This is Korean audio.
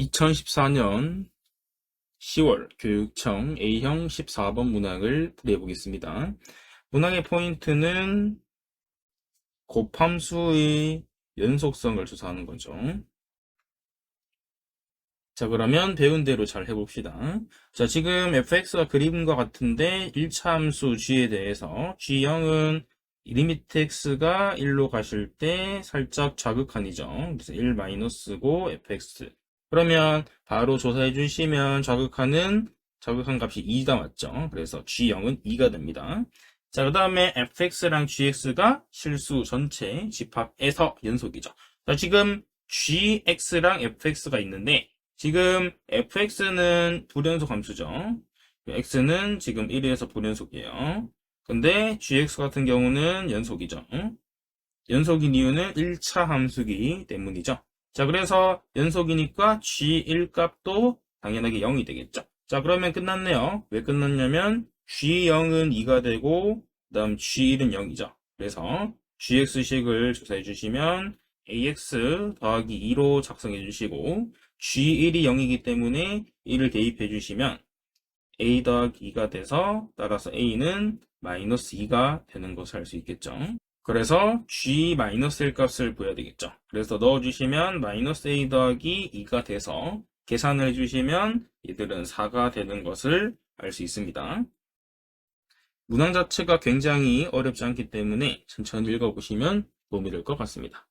2014년 10월 교육청 A형 14번 문항을 풀이해 보겠습니다. 문항의 포인트는 곱함수의 연속성을 조사하는 거죠. 자, 그러면 배운 대로 잘 해봅시다. 자, 지금 fx가 그림과 같은데 1차 함수 g에 대해서 g0은 리미트 x가 1로 가실 때 살짝 자극한이죠. 그래서 1 마이너스고 fx. 그러면 바로 조사해 주시면 자극하는 자극한 값이 2가 맞죠. 그래서 g0은 2가 됩니다. 자, 그 다음에 fx랑 gx가 실수 전체 집합에서 연속이죠. 자, 지금 gx랑 fx가 있는데 지금 fx는 불연속 함수죠. x는 지금 1에서 불연속이에요. 근데 gx 같은 경우는 연속이죠. 연속인 이유는 1차 함수기 때문이죠. 자, 그래서 연속이니까 g1 값도 당연하게 0이 되겠죠. 자, 그러면 끝났네요. 왜 끝났냐면 g0은 2가 되고 그 다음 g1은 0이죠. 그래서 gx식을 조사해 주시면 ax 더하기 2로 작성해 주시고 g1이 0이기 때문에 1을 대입해 주시면 a 더하기 2가 돼서 따라서 a는 마이너스 2가 되는 것을 알 수 있겠죠. 그래서 g 마이너스 1 값을 구해야 되겠죠. 그래서 넣어주시면 마이너스 a 더하기 2가 돼서 계산을 해주시면 이들은 4가 되는 것을 알 수 있습니다. 문항 자체가 굉장히 어렵지 않기 때문에 천천히 읽어보시면 도움이 될 것 같습니다.